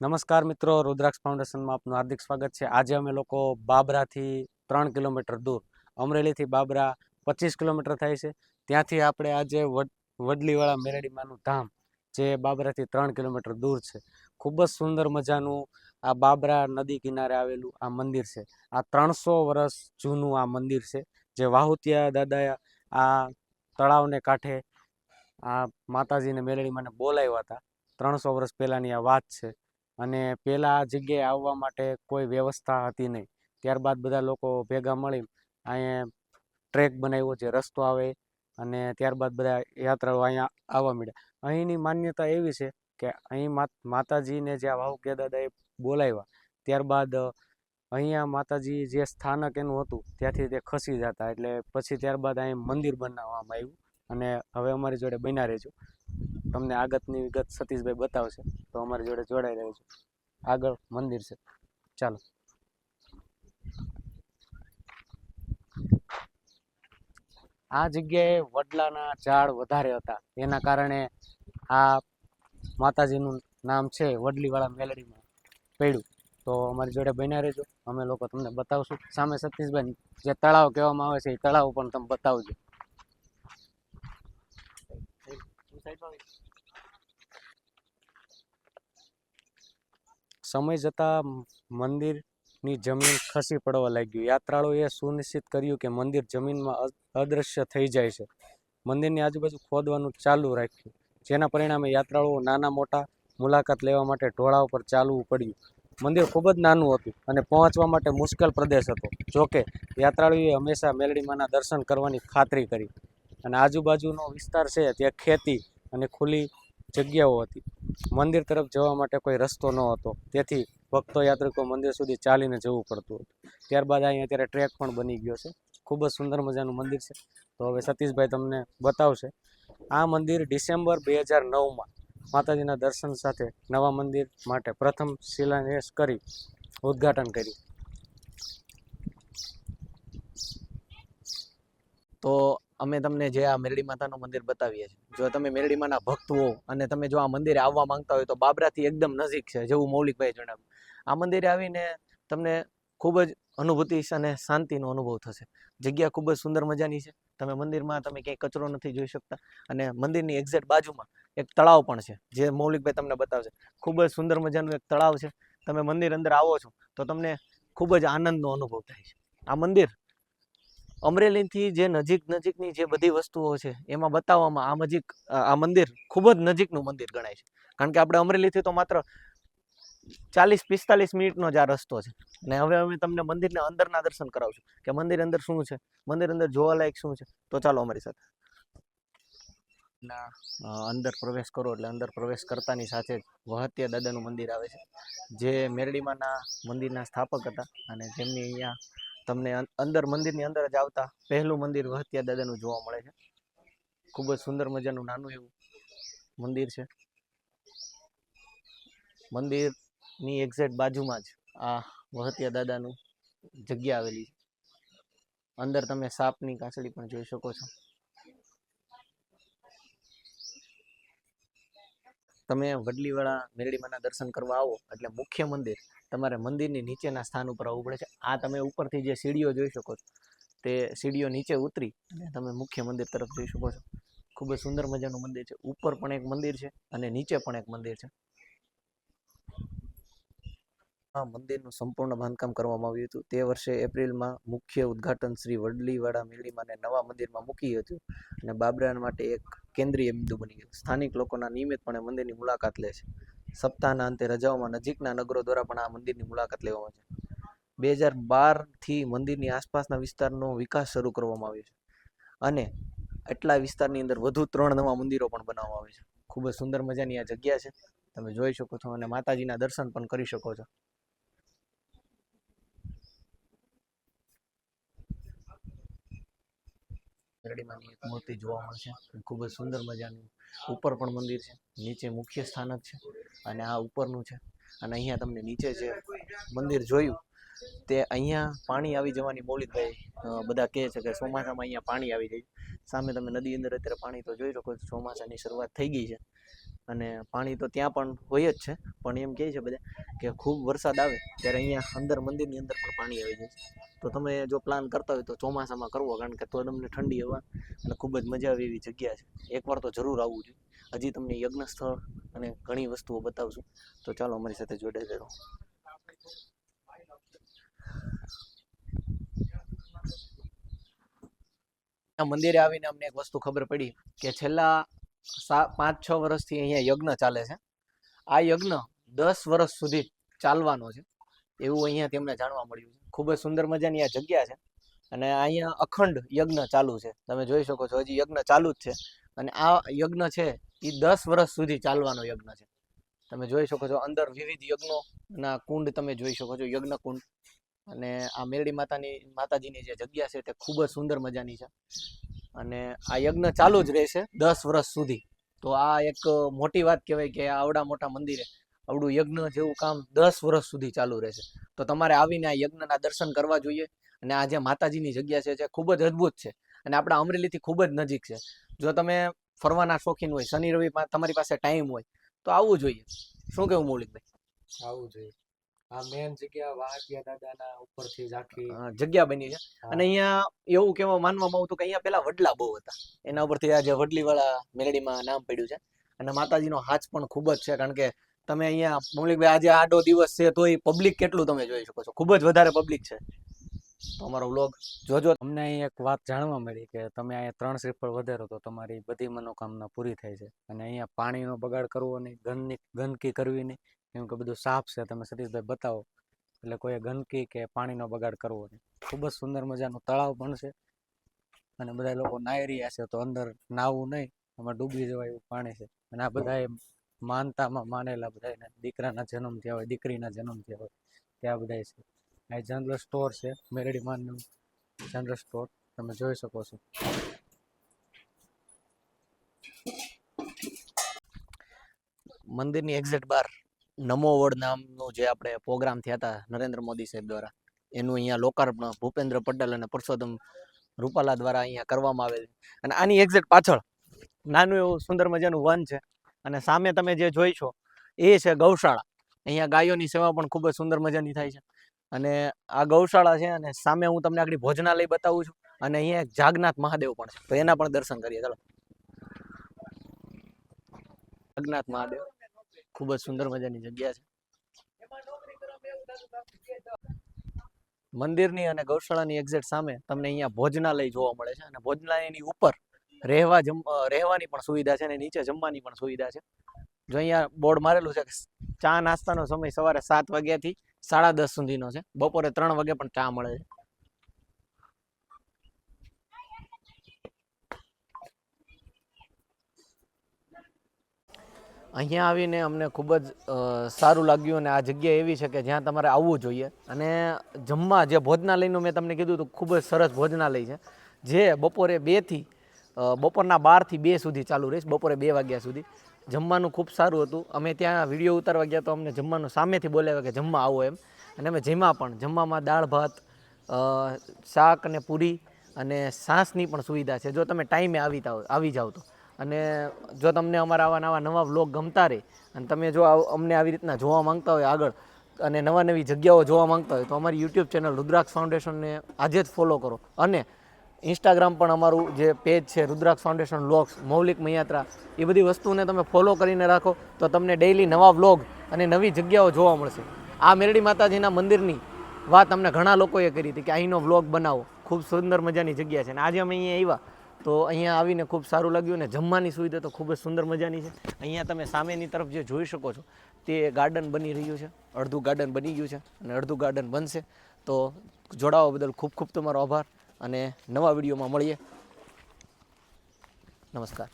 નમસ્કાર મિત્રો, રુદ્રાક્ષ ફાઉન્ડેશનમાં આપનું હાર્દિક સ્વાગત છે. આજે અમે લોકો બાબરાથી ત્રણ કિલોમીટર દૂર, અમરેલીથી બાબરા પચીસ કિલોમીટર થાય છે. ત્યાંથી આપણે આજે વડ, વડલીવાળા મેરડીમાનું ધામ, જે બાબરાથી ત્રણ કિલોમીટર દૂર છે. ખૂબ જ સુંદર મજાનું આ બાબરા નદી કિનારે આવેલું આ મંદિર છે. આ ત્રણસો વર્ષ જૂનું આ મંદિર છે, જે વાહુતિયા દાદાએ આ તળાવને કાંઠે આ માતાજીને મેરડીમાને બોલાવ્યા હતા. ત્રણસો વર્ષ પહેલાંની આ વાત છે. અને પહેલાં આ જગ્યાએ આવવા માટે કોઈ વ્યવસ્થા હતી નહીં. ત્યારબાદ બધા લોકો ભેગા મળી અહીંયા ટ્રેક બનાવ્યો જે રસ્તો આવે અને ત્યારબાદ બધા યાત્રાળુ અહીંયા આવવા મળ્યા અહીંની માન્યતા એવી છે કે અહીં માત માતાજીને જે વાવ વાહુકિયા દાદાએ બોલાવ્યા, ત્યારબાદ અહીંયા માતાજી જે સ્થાનક એનું હતું ત્યાંથી તે ખસી જતા એટલે પછી ત્યારબાદ અહીં મંદિર બનાવવામાં આવ્યું અને હવે અમારી જોડે બન્યા રહેજો. તમને આગતની વિગત સતીશભાઈ બતાવશે. તો અમારી જોડે જોડાઈ રહેજો આગળ મંદિર છે. ચાલો. આ જગ્યાએ વડલાના ઝાડ વધારે હતા. એના કારણે આ માતાજીનું નામ છે વડલીવાળા મેલડીમાં પડ્યું. તો અમારી જોડે બન્યા રહેજો. અમે લોકો તમને બતાવશું. સામે સતીશભાઈ, જે તળાવ કહેવામાં આવે છે, એ તળાવ પણ તમે બતાવજો. સમય જતાં મંદિરની જમીન ખસી પડવા લાગ્યું. યાત્રાળુએ સુનિશ્ચિત કર્યું કે મંદિર જમીનમાં અદૃશ્ય થઈ જાય છે. મંદિરની આજુબાજુ ખોદવાનું ચાલુ રાખ્યું, જેના પરિણામે યાત્રાળુઓ નાના મોટા મુલાકાત લેવા માટે ઢોળા ઉપર ચાલવું પડ્યું. મંદિર ખૂબ જ નાનું હતું અને પહોંચવા માટે મુશ્કેલ પ્રદેશ હતો. જોકે, યાત્રાળુએ હંમેશા મેલડીમાના દર્શન કરવાની ખાતરી કરી. અને આજુબાજુનો વિસ્તાર છે, ત્યાં ખેતી અને ખુલ્લી જગ્યાઓ હતી. મંદિર તરફ જવા માટે કોઈ રસ્તો ન હતો. તેથી ભક્તો યાત્રિકો મંદિર સુધી ચાલીને જવું પડતું હતું. ત્યારબાદ અહીંયા અત્યારે ટ્રેક પણ બની ગયો છે. ખૂબ જ સુંદર મજાનું મંદિર છે. તો હવે સતીશભાઈ તમને બતાવશે. આ મંદિર ડિસેમ્બર બે હજાર નવમાં માતાજીના દર્શન સાથે નવા મંદિર માટે પ્રથમ શિલાન્યાસ કરી ઉદ્ઘાટન કર્યું. તો અમે તમને જે આ મેરડી માતાનું મંદિર બતાવીએ છીએ. જો તમે મેરડી માના ભક્ત હો અને તમે જો આ મંદિરે આવવા માંગતા હોય તો બાબરાથી એકદમ નજીક છે, જેવું મૌલિકભાઈ જણાવ્યું. આ મંદિરે આવીને તમને ખૂબ જ અનુભૂતિ અને શાંતિનો અનુભવ થશે. જગ્યા ખૂબ જ સુંદર મજાની છે. તમે મંદિરમાં તમે ક્યાંય કચરો નથી જોઈ શકતા અને મંદિરની એક્ઝેક્ટ બાજુમાં એક તળાવ પણ છે, જે મૌલિકભાઈ તમને બતાવશે. ખૂબ જ સુંદર મજાનું એક તળાવ છે. તમે મંદિર અંદર આવો છો તો તમને ખૂબ જ આનંદનો અનુભવ થાય છે. આ મંદિર અમરેલીથી જે નજીક નજીકની જે બધી વસ્તુઓ છે એમાં બતાવવામાં આ નજીક આ મંદિર ખૂબ જ નજીકનું મંદિર ગણાય છે. કારણ કે આપણે અમરેલીથી તો માત્ર ચાલીસ પિસ્તાલીસ મિનિટનો જ આ રસ્તો છે. અને હવે અમે તમને મંદિરને અંદરના દર્શન કરાવશું. કે મંદિર અંદર શું છે? મંદિર અંદર જોવાલાયક શું છે? તો ચાલો અમારી સાથે. ના. અંદર પ્રવેશ કરો એટલે અંદર પ્રવેશ કરતાની સાથે જ વહત્યા દાદાનું મંદિર આવે છે. જે મેરડીમાંના મંદિરના સ્થાપક હતા અને જેમની અહીંયા તમને અંદર મંદિરની અંદર જ આવતા પહેલું મંદિર વહત્યા દાદાનું જોવા મળે છે. ખૂબ જ સુંદર મજાનું નાનું એવું મંદિર છે. મંદિરની એક્ઝેક્ટ બાજુમાં જ આ વહત્યા દાદાનું જગ્યા આવેલી છે. અંદર તમે સાપની કાચડી પણ જોઈ શકો છો. તમે વડલીવાળા મેરડીમાના દર્શન કરવા આવો, એટલે મુખ્ય મંદિર તમારે મંદિરની નીચેના સ્થાન ઉપર આવવું પડે છે. આ તમે ઉપરથી જે સીડીઓ જોઈ શકો છો, તે સીડીઓ નીચે ઉતરી અને તમે મુખ્ય મંદિર તરફ જોઈ શકો છો. ખૂબ જ સુંદર મજાનું મંદિર છે. ઉપર પણ એક મંદિર છે અને નીચે પણ એક મંદિર છે. આ મંદિરનું સંપૂર્ણ બાંધકામ કરવામાં આવ્યું હતું. તે વર્ષે એપ્રિલમાં મુખ્ય ઉદ્ઘાટન શ્રી વડલીવાડા મેરડીમાને નવા મંદિરમાં મૂકી હતું અને બાબરાન માટે એક કેન્દ્રીય બિંદુ બની ગયું. સ્થાનિક લોકોના નિયમિતપણે મંદિરની મુલાકાત લે છે. સપ્તાહના અંતે રજાઓમાં નજીકના નગરો દ્વારા પણ આ મંદિરની મુલાકાત લેવામાં આવે છે. બે હજાર બારથી મંદિરની આસપાસના વિસ્તારનો વિકાસ શરૂ કરવામાં આવ્યો છે અને એટલા વિસ્તારની અંદર વધુ ત્રણ નવા મંદિરો પણ બનાવવામાં આવે છે. ખૂબ જ સુંદર મજાની આ જગ્યા છે. તમે જોઈ શકો છો અને માતાજીના દર્શન પણ કરી શકો છો. મેરડીમાંની એક મૂર્તિ જોવા મળશે ખૂબ જ સુંદર મજાનું ઉપર પણ મંદિર છે. નીચે મુખ્ય સ્થાનક છે અને આ ઉપરનું છે. અને અહીંયા તમને નીચે જે મંદિર જોયું, તે અહીંયા પાણી આવી જવાની મૌલિકભાઈ બધા કહે છે કે ચોમાસામાં અહીંયા પાણી આવી જાય સામે તમે નદી અંદર અત્યારે પાણી તો જોઈ શકો ચોમાસાની શરૂઆત થઈ ગઈ છે. અને પાણી તો ત્યાં પણ હોય જ છે. પણ એમ કહે છે બધા કે ખૂબ વરસાદ આવે ત્યારે અહીંયા અંદર મંદિરની અંદર પણ પાણી આવી જાય તો તમે જો પ્લાન કરતા હોય તો ચોમાસામાં કરવો, કારણ કે તો તમને ઠંડી હવા અને ખૂબ જ મજા આવે એવી જગ્યા છે. એકવાર તો જરૂર આવવું જોઈએ. હજી તમને યજ્ઞ સ્થળ અને ઘણી વસ્તુઓ બતાવશું. તો ચાલો અમારી સાથે જોડાઈ રહો. આ મંદિરે આવીને અમને એક વસ્તુ ખબર પડી કે છેલ્લા પાંચ છ વર્ષથી અહીંયા યજ્ઞ ચાલે છે. આ યજ્ઞ દસ વર્ષ સુધી ચાલવાનો છે. એવું અહીંયા તેમને જાણવા મળ્યું છે. ખૂબ જ સુંદર મજાની આ જગ્યા છે. અને અહીંયા અખંડ યજ્ઞ ચાલુ છે. તમે જોઈ શકો છો, હજી યજ્ઞ ચાલુ જ છે. અને આ યજ્ઞ છે એ દસ વર્ષ સુધી ચાલવાનો યજ્ઞ છે. તમે જોઈ શકો છો, અંદર વિવિધ યજ્ઞોના કુંડ તમે જોઈ શકો છો યજ્ઞ કુંડ અને આ મેરડી માતાની, માતાજીની જે જગ્યા છે, તે ખૂબ જ સુંદર મજાની છે. અને આ યજ્ઞ ચાલુ જ રહેશે દસ વર્ષ સુધી. તો આ એક મોટી વાત કહેવાય કે આ આવડા મોટા મંદિરે આવડું યજ્ઞ જેવું કામ દસ વર્ષ સુધી ચાલુ રહેશે. તો તમારે આવીને આ યજ્ઞના દર્શન કરવા જોઈએ. અને આ જે માતાજીની જગ્યા છે, જે ખૂબ જ અદ્ભુત છે અને આપણા અમરેલીથી ખૂબ જ નજીક છે. જો તમે ફરવાના શોખીન હોય, શનિ રવિ તમારી પાસે ટાઈમ હોય, તો આવવું જોઈએ. શું કેવું મૌલિકભાઈ? આવવું જોઈએ. આ મેન જગ્યા વાહકિયા દાદાના ઉપરથી જ આખી જગ્યા બની છે. અને અહીંયા એવું કેવા માનવામાં આવતું કે અહીંયા પેલા વડલા બહુ હતા. એના ઉપરથી આ જે વડલી વાળા મેલડીમાં નામ પડ્યું છે. અને માતાજીનો હાથ પણ ખૂબ જ છે કારણ કે તમે અહીંયા મૌલિકભાઈ આજે આડો દિવસ છે તો એ પબ્લિક કેટલું તમે જોઈ શકો છો? ખૂબ જ વધારે પબ્લિક છે. તો અમારો વ્લોગ જોજો. અમને અહીં એક વાત જાણવા મળી કે તમે અહીંયા ત્રણ શ્રીફળ વધારો તો તમારી બધી મનોકામના પૂરી થાય છે. અને અહીંયા પાણીનો બગાડ કરવો નહીં ગંદની ગંદકી કરવી નહીં. કેમ કે બધું સાફ છે, તમે સતીશભાઈ બતાવો. એટલે કોઈ ગંદકી કે પાણીનો બગાડ કરવો નહીં. ખૂબ જ સુંદર મજાનું તળાવ પણ છે. અને બધા લોકો નાહી રહ્યા છે તો અંદર નાહવું નહીં, એમાં ડૂબી જવાય એવું પાણી છે. અને આ બધા માનતામાં માનેલા બધા દીકરાના જન્મ થયા હોય, દીકરીના જન્મ થયા હોય. ત્યાં બધા છે. આ જનરલ સ્ટોર છે, મેરડી માનનું જનરલ સ્ટોર. તમે જોઈ શકો છો. મંદિરની એક્ઝેક્ટ બાર નમો વર્ડ નામનું જે આપણે પ્રોગ્રામ થયા હતા નરેન્દ્ર મોદી સાહેબ દ્વારા, એનું અહીંયા લોકાર્પણ ભૂપેન્દ્ર પટેલ અને પરસોત્તમ રૂપાલા દ્વારા અહીંયા કરવામાં આવેલ અને આની એક્ઝેક્ટ પાછળ નાનું એવું સુંદર મજાનું વન છે. અને સામે તમે જે જોઈ એ છે ગૌશાળા. અહીંયા ગાયોની સેવા પણ ખૂબ જ સુંદર મજાની થાય છે. અને આ ગૌશાળા છે અને સામે હું તમને આગળ ભોજનાલય બતાવું છું અને અહીંયા એક જાગનાથ મહાદેવ પણ છે. તો એના પણ દર્શન કરીએ. ચાલો. જાગનાથ મહાદેવ. ખૂબ જ સુંદર મજાની જગ્યા છે. મંદિરની અને ગૌશાળાની એક્ઝેક્ટ સામે તમને અહીંયા ભોજનાલય જોવા મળે છે અને ભોજનાલયની ઉપર રહેવા જમ રહેવાની પણ સુવિધા છે અને નીચે જમવાની પણ સુવિધા છે. જો અહીંયા બોર્ડ મારેલું છે કે ચા નાસ્તાનો સમય સવારે સાત વાગ્યાથી સાડા દસ સુધીનો છે. બપોરે ત્રણ વાગે પણ ચા મળે છે. અહીંયા આવીને અમને ખૂબ જ સારું લાગ્યું અને આ જગ્યા એવી છે કે જ્યાં તમારે આવવું જોઈએ. અને જમવા જે ભોજનાલયનું મેં તમને કીધું હતું, ખૂબ જ સરસ ભોજનાલય છે, જે બપોરે બેથી બપોરના બારથી બે સુધી ચાલુ રહીશ, બપોરે બે વાગ્યા સુધી. જમવાનું ખૂબ સારું હતું. અમે ત્યાં વીડિયો ઉતારવા ગયા તો અમને જમવાનું સામેથી બોલાવ્યા કે જમવા આવો એમ. અને અમે જમ્યા પણ, જમવામાં દાળ ભાત શાક અને પૂરી અને સાસની પણ સુવિધા છે. જો તમે ટાઈમે આવી આવી જાઓ તો. અને જો તમને અમારા આવા નવા નવા વ્લોગ ગમતા રહે અને તમે જો અમને આવી રીતના જોવા માંગતા હોય આગળ અને નવા નવી જગ્યાઓ જોવા માંગતા હોય તો અમારી યુટ્યુબ ચેનલ રુદ્રાક્ષ ફાઉન્ડેશનને આજે જ ફોલો કરો. અને ઇન્સ્ટાગ્રામ પણ અમારું જે પેજ છે, રુદ્રાક્ષ ફાઉન્ડેશન વ્લોગ્સ મૌલિક મૈયાત્રા, એ બધી વસ્તુને તમે ફોલો કરીને રાખો તો તમને ડેઈલી નવા વ્લોગ અને નવી જગ્યાઓ જોવા મળશે. આ મેરડી માતાજીના મંદિરની વાત અમને ઘણા લોકોએ કરી હતી કે અહીંનો વ્લોગ બનાવો. ખૂબ સુંદર મજાની જગ્યા છે અને આજે અમે અહીંયા આવ્યા તો અહીંયા આવીને ખૂબ સારું લાગ્યું અને જમવાની સુવિધા તો ખૂબ જ સુંદર મજાની છે. અહીંયા તમે સામેની તરફ જે જોઈ શકો છો, તે ગાર્ડન બની રહ્યું છે. અડધું ગાર્ડન બની ગયું છે અને અડધું ગાર્ડન બનશે. તો જોડાવા બદલ ખૂબ ખૂબ તમારો આભાર અને નવા વિડીયોમાં મળીએ. નમસ્કાર.